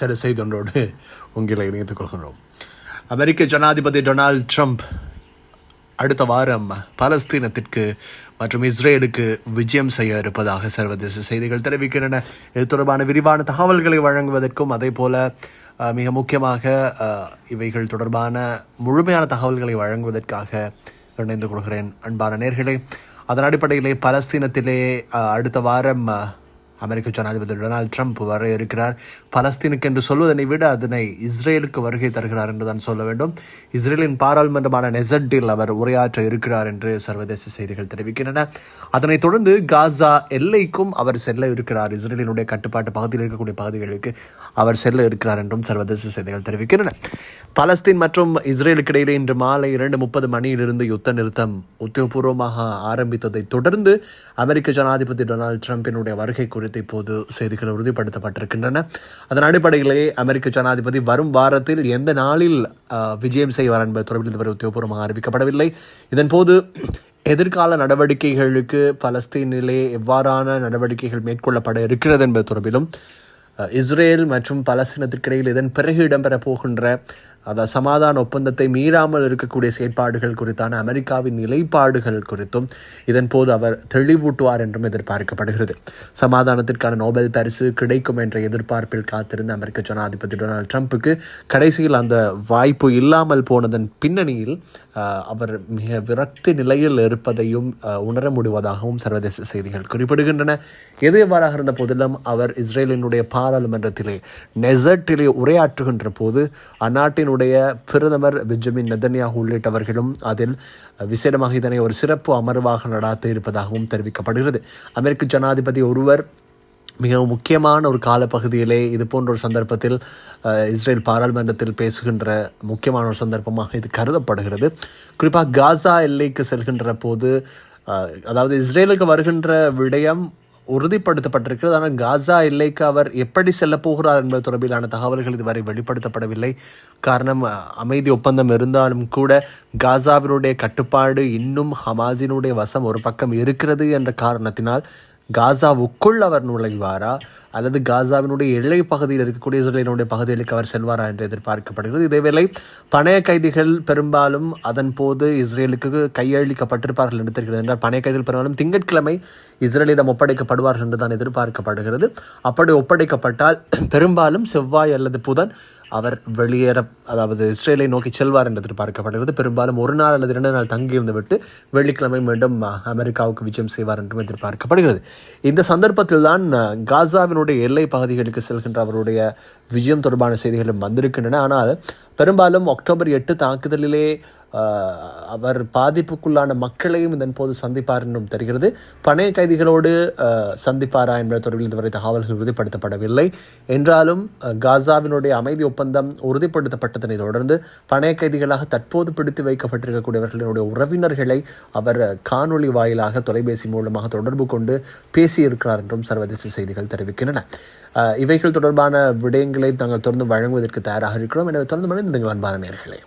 சில செய்தொன்றோடு உங்களை இணைத்துக் கொள்கின்றோம். அமெரிக்க ஜனாதிபதி டொனால்ட் ட்ரம்ப் அடுத்த வாரம் பாலஸ்தீனத்திற்கு மற்றும் இஸ்ரேலுக்கு விஜயம் செய்ய இருப்பதாக சர்வதேச செய்திகள் தெரிவிக்கின்றன. இது தொடர்பான விரிவான தகவல்களை வழங்குவதற்கும் அதே போல மிக முக்கியமாக இவைகள் தொடர்பான முழுமையான தகவல்களை வழங்குவதற்காக இணைந்து கொள்கிறேன் அன்பான நேர்களே. அதன் அடிப்படையிலே பலஸ்தீனத்திலே அடுத்த வாரம் அமெரிக்க ஜனாதிபதி டொனால்ட் ட்ரம்ப் வர இருக்கிறார் பலஸ்தீனுக்கு என்று சொல்வதனை விட அதனை இஸ்ரேலுக்கு வருகை தருகிறார் என்று தான் சொல்ல வேண்டும். இஸ்ரேலின் பாராளுமன்றமான நெசட்டில் அவர் உரையாற்ற இருக்கிறார் என்று சர்வதேச செய்திகள் தெரிவிக்கின்றன. அதனைத் தொடர்ந்து காசா எல்லைக்கும் அவர் செல்ல இருக்கிறார். இஸ்ரேலினுடைய கட்டுப்பாட்டு பகுதியில் இருக்கக்கூடிய பகுதிகளுக்கு அவர் செல்ல இருக்கிறார் என்றும் சர்வதேச செய்திகள் தெரிவிக்கின்றன. பலஸ்தீன் மற்றும் இஸ்ரேலுக்கு இடையிலே இன்று மாலை இரண்டு முப்பது மணியிலிருந்து யுத்த நிறுத்தம் உத்தியோகபூர்வமாக ஆரம்பித்ததை தொடர்ந்து அமெரிக்க ஜனாதிபதி டொனால்ட் ட்ரம்பினுடைய வருகை குறித்து இப்போது செய்திகள் உறுதிப்படுத்தப்பட்டிருக்கின்றன. அதன் அடிப்படையிலேயே அமெரிக்க ஜனாதிபதி வரும் வாரத்தில் எந்த நாளில் விஜயம் செய்வார் என்பது தொடர்பில் இதுவரை உத்தியோகபூர்வமாக அறிவிக்கப்படவில்லை. இதன்போது எதிர்கால நடவடிக்கைகளுக்கு பலஸ்தீனிலே எவ்வாறான நடவடிக்கைகள் மேற்கொள்ளப்பட இருக்கிறது என்பது தொடர்பிலும் இஸ்ரேல் மற்றும் பலஸ்தீனத்திற்கிடையில் இதன் பிறகு இடம்பெறப் போகின்ற அதாவது சமாதான ஒப்பந்தத்தை மீறாமல் இருக்கக்கூடிய செயற்பாடுகள் குறித்தான அமெரிக்காவின் நிலைப்பாடுகள் குறித்தும் இதன் போது அவர் தெளிவூட்டுவார் என்றும் எதிர்பார்க்கப்படுகிறது. சமாதானத்திற்கான நோபல் பரிசு கிடைக்கும் என்ற எதிர்பார்ப்பில் காத்திருந்த அமெரிக்க ஜனாதிபதி டொனால்டு ட்ரம்ப்புக்கு கடைசியில் அந்த வாய்ப்பு இல்லாமல் போனதன் பின்னணியில் அவர் மிக விரக்தி நிலையில் இருப்பதையும் உணர முடிவதாகவும் சர்வதேச செய்திகள் குறிப்பிடுகின்றன. எது எவ்வாறாக இருந்த போதிலும் அவர் இஸ்ரேலினுடைய பாராளுமன்றத்திலே நெசட்டிலே உரையாற்றுகின்ற போது அந்நாட்டின் அந்நாட்டினுடைய பிரதமர் பெஞ்சமின் நெதன்யாகு உள்ளிட்டவர்களும் அதில் விசேடமாக இதனை ஒரு சிறப்பு அமர்வாக நடாத்த இருப்பதாகவும் தெரிவிக்கப்படுகிறது. அமெரிக்க ஜனாதிபதி ஒருவர் மிகவும் முக்கியமான ஒரு காலப்பகுதியிலே இது போன்ற ஒரு சந்தர்ப்பத்தில் இஸ்ரேல் பாராளுமன்றத்தில் பேசுகின்ற முக்கியமான ஒரு சந்தர்ப்பமாக இது கருதப்படுகிறது. குறிப்பாக காசா எல்லைக்கு செல்கின்ற போது அதாவது இஸ்ரேலுக்கு வருகின்ற விடயம் உறுதிப்படுத்தப்பட்டிருக்கிறது. ஆனால் காசா எல்லைக்கு அவர் எப்படி செல்ல போகிறார் என்பது தொடர்பிலான தகவல்கள் இதுவரை வெளிப்படுத்தப்படவில்லை. காரணம் அமைதி ஒப்பந்தம் இருந்தாலும் கூட காசாவினுடைய கட்டுப்பாடு இன்னும் ஹமாஸினுடைய வசம் ஒரு பக்கம் இருக்கிறது என்ற காரணத்தினால் காசாவுக்குள் அவர் நுழைவாரா? அல்லது காசாவினுடைய எல்லை பகுதியில் இருக்கக்கூடிய இஸ்ரேலினுடைய பகுதிகளுக்கு அவர் செல்வாரா என்று எதிர்பார்க்கப்படுகிறது. இதேவேளை பணைய கைதிகள் பெரும்பாலும் அதன் போது இஸ்ரேலுக்கு கையளிக்கப்பட்டிருப்பார்கள் என்று தெரிகிறது. என்றால் பணைய கைதிகள் பெரும்பாலும் திங்கட்கிழமை இஸ்ரேலிடம் ஒப்படைக்கப்படுவார்கள் என்று தான் எதிர்பார்க்கப்படுகிறது. அப்படி ஒப்படைக்கப்பட்டால் பெரும்பாலும் செவ்வாய் அல்லது புதன் அவர் வெளியேற அதாவது இஸ்ரேலை நோக்கி செல்வார் என்று எதிர்பார்க்கப்படுகிறது. பெரும்பாலும் ஒரு நாள் அல்லது இரண்டு நாள் தங்கியிருந்து விட்டு வெள்ளிக்கிழமை மீண்டும் அமெரிக்காவுக்கு விஜயம் செய்வார் என்றும் எதிர்பார்க்கப்படுகிறது. இந்த சந்தர்ப்பத்தில் தான் காசாவினுடைய எல்லை பகுதிகளுக்கு செல்கின்ற அவருடைய விஜயம் தொடர்பான செய்திகளும் வந்திருக்கின்றன. ஆனால் பெரும்பாலும் அக்டோபர் எட்டு தாக்குதலிலே அவர் பாதிப்புக்குள்ளான மக்களையும் இதன் போது சந்திப்பார் என்றும் தெரிகிறது. பணைய கைதிகளோடு சந்திப்பாரா என்பது தொடர்பில் இதுவரை தகவல்கள் உறுதிப்படுத்தப்படவில்லை. என்றாலும் காசாவினுடைய அமைதி ஒப்பந்தம் உறுதிப்படுத்தப்பட்டதனை தொடர்ந்து பணைய கைதிகளாக தற்போது பிடித்து வைக்கப்பட்டிருக்கக்கூடியவர்களுடைய உறவினர்களை அவர் காணொளி வாயிலாக தொலைபேசி மூலமாக தொடர்பு கொண்டு பேசியிருக்கிறார் என்றும் சர்வதேச செய்திகள் தெரிவிக்கின்றன. இவைகள் தொடர்பான விடயங்களை தாங்கள் தொடர்ந்து வழங்குவதற்கு தயாராக இருக்கிறோம். எனவே தொடர்ந்து மனிதர்கள் அன்பான நேர்களே.